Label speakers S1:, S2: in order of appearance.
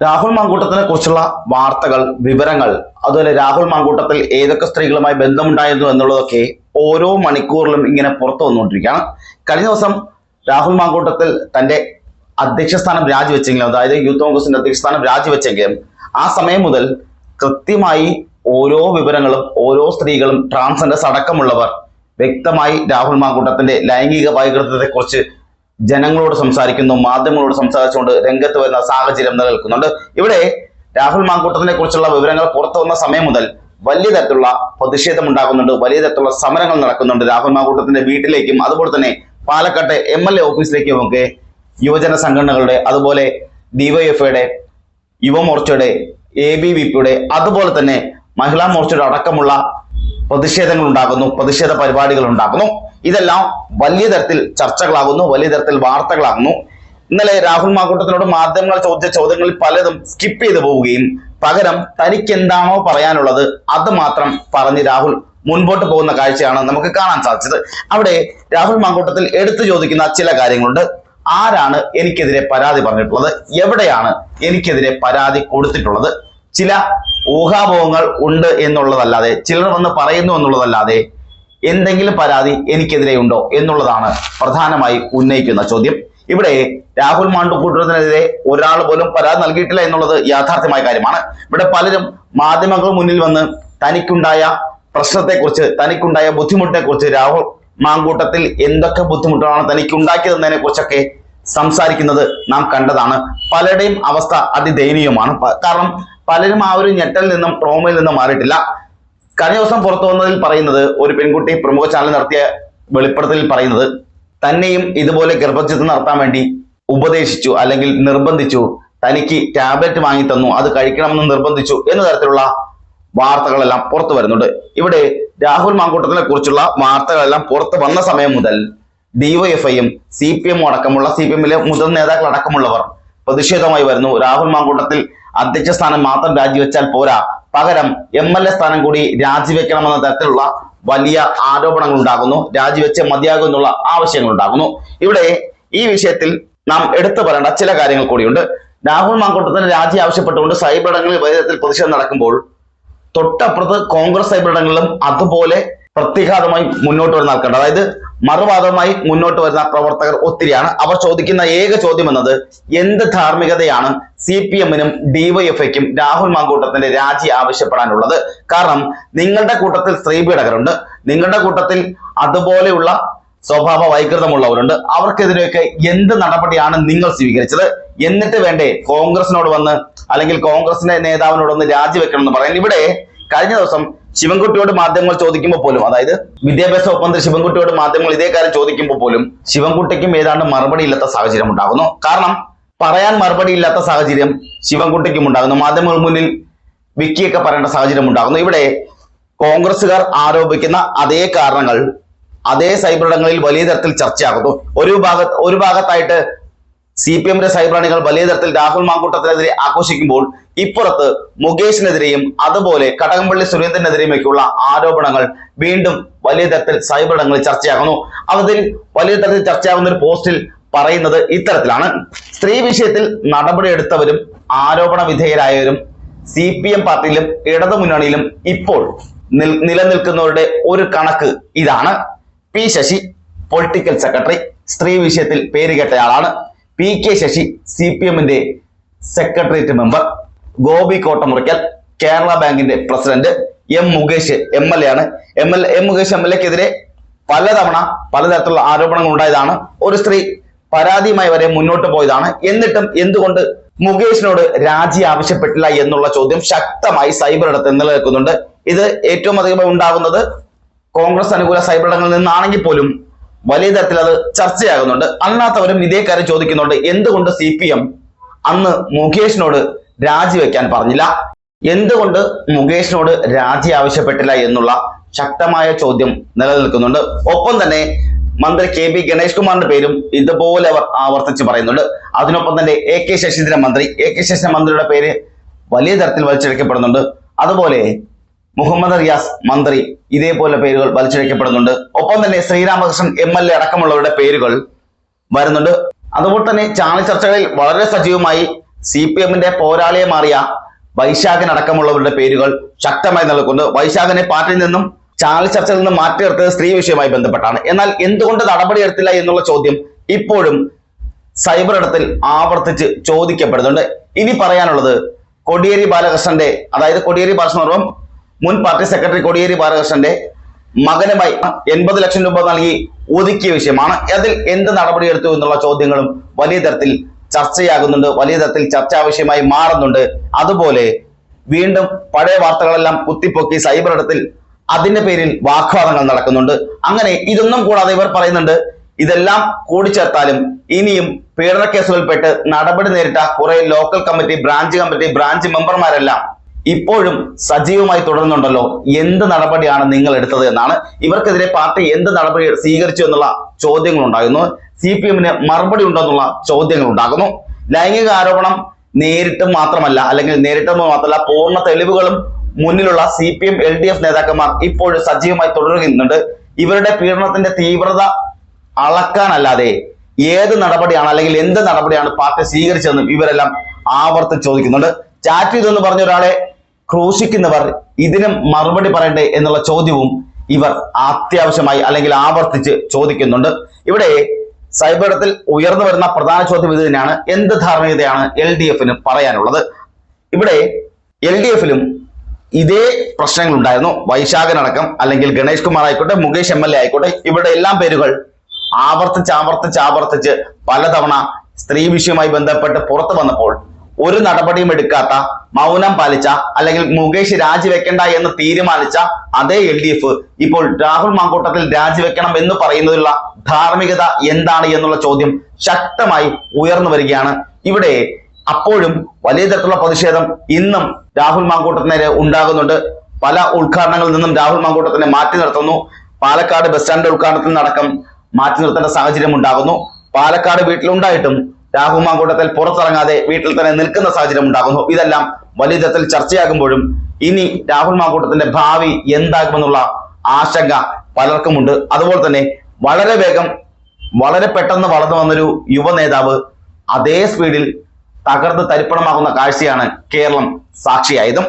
S1: രാഹുൽ മാങ്കൂട്ടത്തിനെ കുറിച്ചുള്ള വാർത്തകൾ വിവരങ്ങൾ അതുപോലെ രാഹുൽ മാങ്കൂട്ടത്തിൽ ഏതൊക്കെ സ്ത്രീകളുമായി ബന്ധമുണ്ടായിരുന്നു എന്നുള്ളതൊക്കെ ഓരോ മണിക്കൂറിലും ഇങ്ങനെ പുറത്തു വന്നുകൊണ്ടിരിക്കുകയാണ്. കഴിഞ്ഞ ദിവസം രാഹുൽ മാങ്കൂട്ടത്തിൽ തന്റെ അധ്യക്ഷ സ്ഥാനം രാജിവെച്ചെങ്കിലും അതായത് യൂത്ത് കോൺഗ്രസിന്റെ അധ്യക്ഷ സ്ഥാനം രാജിവെച്ചെങ്കിലും ആ സമയം മുതൽ കൃത്യമായി ഓരോ വിവരങ്ങളും ഓരോ സ്ത്രീകളും ട്രാൻസ്ജെൻഡേഴ്സ് അടക്കമുള്ളവർ വ്യക്തമായി രാഹുൽ മാങ്കൂട്ടത്തിന്റെ ലൈംഗിക വൈകൃതത്തെക്കുറിച്ച് ജനങ്ങളോട് സംസാരിക്കുന്നു മാധ്യമങ്ങളോട് സംസാരിച്ചുകൊണ്ട് രംഗത്ത് വരുന്ന സാഹചര്യം നിലനിൽക്കുന്നുണ്ട്. ഇവിടെ രാഹുൽ മാങ്കൂട്ടത്തിനെ കുറിച്ചുള്ള വിവരങ്ങൾ പുറത്തു വന്ന സമയം മുതൽ വലിയ തരത്തിലുള്ള പ്രതിഷേധം ഉണ്ടാകുന്നുണ്ട് വലിയ തരത്തിലുള്ള സമരങ്ങൾ നടക്കുന്നുണ്ട് രാഹുൽ മാങ്കൂട്ടത്തിന്റെ വീട്ടിലേക്കും അതുപോലെ തന്നെ പാലക്കാട്ടെ എം എൽ എ ഓഫീസിലേക്കും ഒക്കെ യുവജന സംഘടനകളുടെ അതുപോലെ ഡിവൈഎഫ്ഐയുടെ യുവമോർച്ചയുടെ എ ബി വി പിയുടെ അതുപോലെ തന്നെ മഹിളാ മോർച്ചയുടെ അടക്കമുള്ള പ്രതിഷേധങ്ങൾ ഉണ്ടാകുന്നു പ്രതിഷേധ പരിപാടികൾ ഉണ്ടാകുന്നു ഇതെല്ലാം വലിയ തരത്തിൽ ചർച്ചകളാകുന്നു വലിയ തരത്തിൽ വാർത്തകളാകുന്നു. ഇന്നലെ രാഹുൽ മാക്കൂട്ടത്തിനോട് മാധ്യമങ്ങൾ ചോദിച്ച ചോദ്യങ്ങളിൽ പലതും സ്കിപ്പ് ചെയ്തു പോവുകയും പകരം തനിക്ക് എന്താണോ പറയാനുള്ളത് അത് മാത്രം പറഞ്ഞ് രാഹുൽ മുൻപോട്ട് പോകുന്ന കാഴ്ചയാണ് നമുക്ക് കാണാൻ സാധിച്ചത്. അവിടെ രാഹുൽ മാക്കൂട്ടത്തിൽ എടുത്തു ചോദിക്കുന്ന ചില കാര്യങ്ങളുണ്ട്. ആരാണ് എനിക്കെതിരെ പരാതി പറഞ്ഞിട്ടുള്ളത്? എവിടെയാണ് എനിക്കെതിരെ പരാതി കൊടുത്തിട്ടുള്ളത്? ചില ഊഹാപോഹങ്ങൾ ഉണ്ട് എന്നുള്ളതല്ലാതെ ചിലർ വന്ന് പറയുന്നു എന്നുള്ളതല്ലാതെ എന്തെങ്കിലും പരാതി എനിക്കെതിരെ ഉണ്ടോ എന്നുള്ളതാണ് പ്രധാനമായി ഉന്നയിക്കുന്ന ചോദ്യം. ഇവിടെ രാഹുൽ മാണ്ടുകൂട്ടത്തിനെതിരെ ഒരാൾ പോലും പരാതി നൽകിയിട്ടില്ല എന്നുള്ളത് യാഥാർത്ഥ്യമായ കാര്യമാണ്. ഇവിടെ പലരും മാധ്യമങ്ങൾ മുന്നിൽ വന്ന് തനിക്കുണ്ടായ പ്രശ്നത്തെക്കുറിച്ച് തനിക്കുണ്ടായ ബുദ്ധിമുട്ടിനെ രാഹുൽ മാങ്കൂട്ടത്തിൽ എന്തൊക്കെ ബുദ്ധിമുട്ടുകളാണ് തനിക്ക് ഉണ്ടാക്കിയതെന്നതിനെ കുറിച്ചൊക്കെ സംസാരിക്കുന്നത് നാം കണ്ടതാണ്. പലരുടെയും അവസ്ഥ അതിദയനീയമാണ്. കാരണം പലരും ആ ഒരു ഞെട്ടൽ നിന്നും ട്രോമയിൽ നിന്നും മാറിയിട്ടില്ല. കഴിഞ്ഞ ദിവസം പുറത്തു വന്നതിൽ പറയുന്നത് ഒരു പെൺകുട്ടി പ്രമുഖ ചാനൽ നടത്തിയ വെളിപ്പെടുത്തലിൽ പറയുന്നത് തന്നെയും ഇതുപോലെ ഗർഭചിത്രം നടത്താൻ വേണ്ടി ഉപദേശിച്ചു അല്ലെങ്കിൽ നിർബന്ധിച്ചു. തനിക്ക് ടാബ്ലറ്റ് വാങ്ങി തന്നു. അത് കഴിക്കണമെന്ന് നിർബന്ധിച്ചു. എന്ന തരത്തിലുള്ള വാർത്തകളെല്ലാം പുറത്തു വരുന്നുണ്ട്. ഇവിടെ രാഹുൽ മാങ്കൂട്ടത്തിനെ കുറിച്ചുള്ള വാർത്തകളെല്ലാം പുറത്തു വന്ന സമയം മുതൽ ഡിവൈഎഫ്ഐയും സി പി എമ്മും അടക്കമുള്ള സി പി എമ്മിലെ മുതിർന്ന നേതാക്കൾ അടക്കമുള്ളവർ പ്രതിഷേധമായി വരുന്നു. രാഹുൽ മാങ്കൂട്ടത്തിൽ അധ്യക്ഷ സ്ഥാനം മാത്രം രാജിവെച്ചാൽ പോരാ. പകരം എം എൽ എ സ്ഥാനം കൂടി രാജിവെക്കണമെന്ന തരത്തിലുള്ള വലിയ ആരോപണങ്ങൾ ഉണ്ടാകുന്നു രാജിവെച്ച് മതിയാകും എന്നുള്ള ആവശ്യങ്ങൾ ഉണ്ടാകുന്നു ഇവിടെ ഈ വിഷയത്തിൽ നാം എടുത്തു പറയേണ്ട ചില കാര്യങ്ങൾ കൂടിയുണ്ട്. രാഹുൽ മാങ്കൂട്ടത്തിന് രാജി ആവശ്യപ്പെട്ടുകൊണ്ട് സൈബർ ഇടങ്ങളിൽ വലിയ തരത്തിൽ പ്രതിഷേധം നടക്കുമ്പോൾ തൊട്ടപ്പുറത്ത് കോൺഗ്രസ് സൈബർ സൈബറിടങ്ങളിലും അതുപോലെ പ്രത്യാഘാതമായി മുന്നോട്ട് വരുന്ന ആൾക്കാരുണ്ട്. അതായത് മറുവാദമായി മുന്നോട്ട് വരുന്ന പ്രവർത്തകർ ഒത്തിരിയാണ്. അവർ ചോദിക്കുന്ന ഏക ചോദ്യം എന്നത് എന്ത് ധാർമ്മികതയാണ് സി പി എമ്മിനും ഡിവൈഎഫ്ഐക്കും രാഹുൽ മാങ്കൂട്ടത്തിന്റെ രാജി ആവശ്യപ്പെടാനുള്ളത്? കാരണം നിങ്ങളുടെ കൂട്ടത്തിൽ സ്ത്രീ പീഡകരുണ്ട്. നിങ്ങളുടെ കൂട്ടത്തിൽ അതുപോലെയുള്ള സ്വഭാവ വൈകൃതമുള്ളവരുണ്ട്. അവർക്കെതിരെയൊക്കെ എന്ത് നടപടിയാണ് നിങ്ങൾ സ്വീകരിച്ചത്? എന്നിട്ട് വേണ്ടേ കോൺഗ്രസിനോട് വന്ന് അല്ലെങ്കിൽ കോൺഗ്രസിന്റെ നേതാവിനോട് വന്ന് രാജിവെക്കണം എന്ന് പറയാൻ? ഇവിടെ കഴിഞ്ഞ ദിവസം ശിവൻകുട്ടിയോട് മാധ്യമങ്ങൾ ചോദിക്കുമ്പോൾ പോലും അതായത് വിദ്യാഭ്യാസ വകുപ്പ് മന്ത്രി ശിവൻകുട്ടിയോട് മാധ്യമങ്ങൾ ഇതേ കാര്യം ചോദിക്കുമ്പോൾ പോലും ശിവൻകുട്ടിക്കും ഏതാണ്ട് മറുപടി ഇല്ലാത്ത സാഹചര്യം ഉണ്ടാകുന്നു. കാരണം പറയാൻ മറുപടി ഇല്ലാത്ത സാഹചര്യം ശിവൻകുട്ടിക്കും ഉണ്ടാകുന്നു. മാധ്യമങ്ങൾ മുന്നിൽ വിക്കിയൊക്കെ പറയേണ്ട സാഹചര്യം ഉണ്ടാകുന്നു. ഇവിടെ കോൺഗ്രസുകാർ ആരോപിക്കുന്ന അതേ കാരണങ്ങൾ അതേ സൈബറിടങ്ങളിൽ വലിയ തരത്തിൽ ചർച്ചയാകുന്നു. ഒരു ഭാഗത്ത് ഒരു ഭാഗത്തായിട്ട് സി പി എമ്മിന്റെ സൈബ്രാണികൾ വലിയ തരത്തിൽ രാഹുൽ മാങ്കൂട്ടത്തിനെതിരെ ആഘോഷിക്കുമ്പോൾ ഇപ്പുറത്ത് മുകേഷിനെതിരെയും അതുപോലെ കടകംപള്ളി സുരേന്ദ്രനെതിരെയുമൊക്കെയുള്ള ആരോപണങ്ങൾ വീണ്ടും വലിയ തരത്തിൽ സൈബറിടങ്ങളിൽ ചർച്ചയാകുന്നു. അതിൽ വലിയ തരത്തിൽ ചർച്ചയാകുന്ന ഒരു പോസ്റ്റിൽ പറയുന്നത് ഇത്തരത്തിലാണ്. സ്ത്രീ വിഷയത്തിൽ നടപടിയെടുത്തവരും ആരോപണ വിധേയരായവരും സി പി എം പാർട്ടിയിലും ഇടതുമുന്നണിയിലും ഇപ്പോൾ നിലനിൽക്കുന്നവരുടെ ഒരു കണക്ക് ഇതാണ്. പി ശശി പൊളിറ്റിക്കൽ സെക്രട്ടറി സ്ത്രീ വിഷയത്തിൽ പേരുകേട്ടയാളാണ്. P K Sasi C P എമ്മിന്റെ സെക്രട്ടേറിയറ്റ് മെമ്പർ ഗോപി കോട്ടമുറിക്കൽ കേരള ബാങ്കിന്റെ president M Mukesh M L A ആണ്. M L M Mukesh M L എക്കെതിരെ പലതവണ പലതരത്തിലുള്ള ആരോപണങ്ങൾ ഉണ്ടായതാണ്. ഒരു സ്ത്രീ പരാതിയുമായി വരെ മുന്നോട്ട് പോയതാണ്. എന്നിട്ടും എന്തുകൊണ്ട് മുകേഷിനോട് രാജി ആവശ്യപ്പെട്ടില്ല എന്നുള്ള ചോദ്യം ശക്തമായി സൈബർ ഇടത്ത് നിലനിൽക്കുന്നുണ്ട്. ഇത് ഏറ്റവും അധികം ഉണ്ടാകുന്നത് കോൺഗ്രസ് അനുകൂല സൈബർ ഇടങ്ങളിൽ നിന്നാണെങ്കിൽ പോലും വലിയ തരത്തിൽ അത് ചർച്ചയാകുന്നുണ്ട്. അല്ലാത്തവരും ഇതേ കാര്യം ചോദിക്കുന്നുണ്ട്. എന്തുകൊണ്ട് സി പി എം അന്ന് മുകേഷിനോട് രാജിവെക്കാൻ പറഞ്ഞില്ല? എന്തുകൊണ്ട് മുകേഷിനോട് രാജി ആവശ്യപ്പെട്ടില്ല എന്നുള്ള ശക്തമായ ചോദ്യം നിലനിൽക്കുന്നുണ്ട്. ഒപ്പം തന്നെ മന്ത്രി കെ പി ഗണേഷ് കുമാറിന്റെ പേരും ഇതുപോലെ അവർ ആവർത്തിച്ച് പറയുന്നുണ്ട്. അതിനൊപ്പം തന്നെ എ കെ ശശീന്ദ്രൻ മന്ത്രി. എ കെ ശശീന്ദ്രൻ മന്ത്രിയുടെ പേര് വലിയ തരത്തിൽ വലിച്ചെടുക്കപ്പെടുന്നുണ്ട്. അതുപോലെ മുഹമ്മദ് റിയാസ് മന്ത്രി ഇതേപോലെ പേരുകൾ വലിച്ചിഴക്കപ്പെടുന്നുണ്ട്. ഒപ്പം തന്നെ ശ്രീരാമകൃഷ്ണൻ എം എൽ എ അടക്കമുള്ളവരുടെ പേരുകൾ വരുന്നുണ്ട്. അതുപോലെ തന്നെ ചാനൽ ചർച്ചകളിൽ വളരെ സജീവമായി സി പി എമ്മിന്റെ പോരാളിയെ മാറിയ വൈശാഖൻ അടക്കമുള്ളവരുടെ പേരുകൾ ശക്തമായി നിലകൊണ്ട് വൈശാഖനെ പാർട്ടിയിൽ നിന്നും ചാനൽ ചർച്ചയിൽ നിന്നും മാറ്റി നിർത്തിയത് സ്ത്രീ വിഷയവുമായി ബന്ധപ്പെട്ടാണ്. എന്നാൽ എന്തുകൊണ്ട് നടപടിയെടുത്തില്ല എന്നുള്ള ചോദ്യം ഇപ്പോഴും സൈബർ ഇടത്തിൽ ആവർത്തിച്ച് ചോദിക്കപ്പെടുന്നുണ്ട്. ഇനി പറയാനുള്ളത് കൊടിയേരി ബാലകൃഷ്ണന്റെ അതായത് കൊടിയേരി ബാലകൃഷ്ണൻ മുൻ പാർട്ടി സെക്രട്ടറി കോടിയേരി ബാലകൃഷ്ണന്റെ മകനുമായി എൺപത് ലക്ഷം രൂപ നൽകി ഒതുക്കിയ വിഷയമാണ്. അതിൽ എന്ത് നടപടിയെടുത്തു എന്നുള്ള ചോദ്യങ്ങളും വലിയ തരത്തിൽ ചർച്ചയാകുന്നുണ്ട് വലിയ തരത്തിൽ ചർച്ചാ വിഷയമായി മാറുന്നുണ്ട്. അതുപോലെ വീണ്ടും പഴയ വാർത്തകളെല്ലാം കുത്തിപ്പൊക്കി സൈബർ ഇടത്തിൽ അതിന്റെ പേരിൽ വാഗ്വാദങ്ങൾ നടക്കുന്നുണ്ട്. അങ്ങനെ ഇതൊന്നും കൂടാതെ ഇവർ പറയുന്നുണ്ട് ഇതെല്ലാം കൂടിച്ചേർത്താലും ഇനിയും പീഡന കേസുകളിൽപ്പെട്ട് നടപടി നേരിട്ട കുറെ local committee branch committee branch മെമ്പർമാരെല്ലാം ഇപ്പോഴും സജീവമായി തുടരുന്നുണ്ടല്ലോ. എന്ത് നടപടിയാണ് നിങ്ങൾ എടുത്തത് എന്നാണ്. ഇവർക്കെതിരെ പാർട്ടി എന്ത് നടപടി സ്വീകരിച്ചു എന്നുള്ള ചോദ്യങ്ങൾ ഉണ്ടാകുന്നു സി പി എമ്മിന് മറുപടി ഉണ്ടെന്നുള്ള ചോദ്യങ്ങൾ ഉണ്ടാകുന്നു ലൈംഗിക ആരോപണം നേരിട്ട് മാത്രമല്ല അല്ലെങ്കിൽ നേരിട്ട് മാത്രമല്ല പൂർണ തെളിവുകളും മുന്നിലുള്ള C P M L D F നേതാക്കന്മാർ ഇപ്പോഴും സജീവമായി തുടരുന്നുണ്ട്. ഇവരുടെ പീഡനത്തിന്റെ തീവ്രത അളക്കാനല്ലാതെ ഏത് നടപടിയാണ് അല്ലെങ്കിൽ എന്ത് നടപടിയാണ് പാർട്ടി സ്വീകരിച്ചതെന്നും ഇവരെല്ലാം ആവർത്തി ചോദിക്കുന്നുണ്ട്. ചാറ്റ് ചെയ്തെന്ന് പറഞ്ഞ ഒരാളെ ക്രൂശിക്കുന്നവർ ഇതിനും മറുപടി പറയണ്ടേ എന്നുള്ള ചോദ്യവും ഇവർ അത്യാവശ്യമായി അല്ലെങ്കിൽ ആവർത്തിച്ച് ചോദിക്കുന്നുണ്ട്. ഇവിടെ സൈബറത്തിൽ ഉയർന്നു വരുന്ന പ്രധാന ചോദ്യം ഇത് തന്നെയാണ്. എന്ത് ധാർമ്മികതയാണ് എൽ ഡി എഫിന് പറയാനുള്ളത്? ഇവിടെ എൽ ഡി എഫിലും ഇതേ പ്രശ്നങ്ങൾ ഉണ്ടായിരുന്നു വൈശാഖനടക്കം അല്ലെങ്കിൽ ഗണേഷ് കുമാർ ആയിക്കോട്ടെ മുകേഷ് എം എൽ എ ആയിക്കോട്ടെ ഇവിടെ എല്ലാം പേരുകൾ ആവർത്തിച്ച് ആവർത്തിച്ച് ആവർത്തിച്ച് പലതവണ സ്ത്രീ വിഷയവുമായി ബന്ധപ്പെട്ട് പുറത്തു വന്നപ്പോൾ ഒരു നടപടിയും എടുക്കാത്ത മൗനം പാലിച്ച അല്ലെങ്കിൽ മുകേഷ് രാജിവെക്കണ്ട എന്ന് തീരുമാനിച്ച അതേ എൽ ഡി എഫ് ഇപ്പോൾ രാഹുൽ മാങ്കൂട്ടത്തിൽ രാജിവെക്കണം എന്ന് പറയുന്നതിലുള്ള ധാർമ്മികത എന്താണ് എന്നുള്ള ചോദ്യം ശക്തമായി ഉയർന്നു വരികയാണ്. ഇവിടെ അപ്പോഴും വലിയ തരത്തിലുള്ള പ്രതിഷേധം ഇന്നും രാഹുൽ മാങ്കൂട്ടത്തിനെതിരെ ഉണ്ടാകുന്നുണ്ട്. പല ഉദ്ഘാടനങ്ങളിൽ നിന്നും രാഹുൽ മാങ്കൂട്ടത്തിനെ മാറ്റി നിർത്തുന്നു. പാലക്കാട് ബസ് സ്റ്റാൻഡ് ഉദ്ഘാടനത്തിൽ നടക്കം മാറ്റി നിർത്തേണ്ട സാഹചര്യം ഉണ്ടാകുന്നു. പാലക്കാട് വീട്ടിലുണ്ടായിട്ടും രാഹുൽ കൂട്ടത്തിൽ പുറത്തിറങ്ങാതെ വീട്ടിൽ തന്നെ നിൽക്കുന്ന സാഹചര്യം ഉണ്ടാകുന്നു. ഇതെല്ലാം വലിയ തരത്തിൽ ചർച്ചയാകുമ്പോഴും ഇനി രാഹുൽ മാങ്കൂട്ടത്തിന്റെ ഭാവി എന്താകുമെന്നുള്ള ആശങ്ക പലർക്കുമുണ്ട്. അതുപോലെ തന്നെ വളരെ വേഗം വളരെ പെട്ടെന്ന് വളർന്നു വന്നൊരു യുവ നേതാവ് അതേ സ്പീഡിൽ തകർന്ന് തരിപ്പണമാകുന്ന കാഴ്ചയാണ് കേരളം സാക്ഷിയായതും.